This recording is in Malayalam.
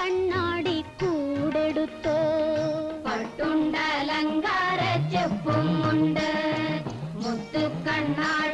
കണ്ണാടി കൂടെടുത്തോ. പട്ടുണ്ടലങ്കാര ചെപ്പുമുണ്ട് മുത്തു കണ്ണാടി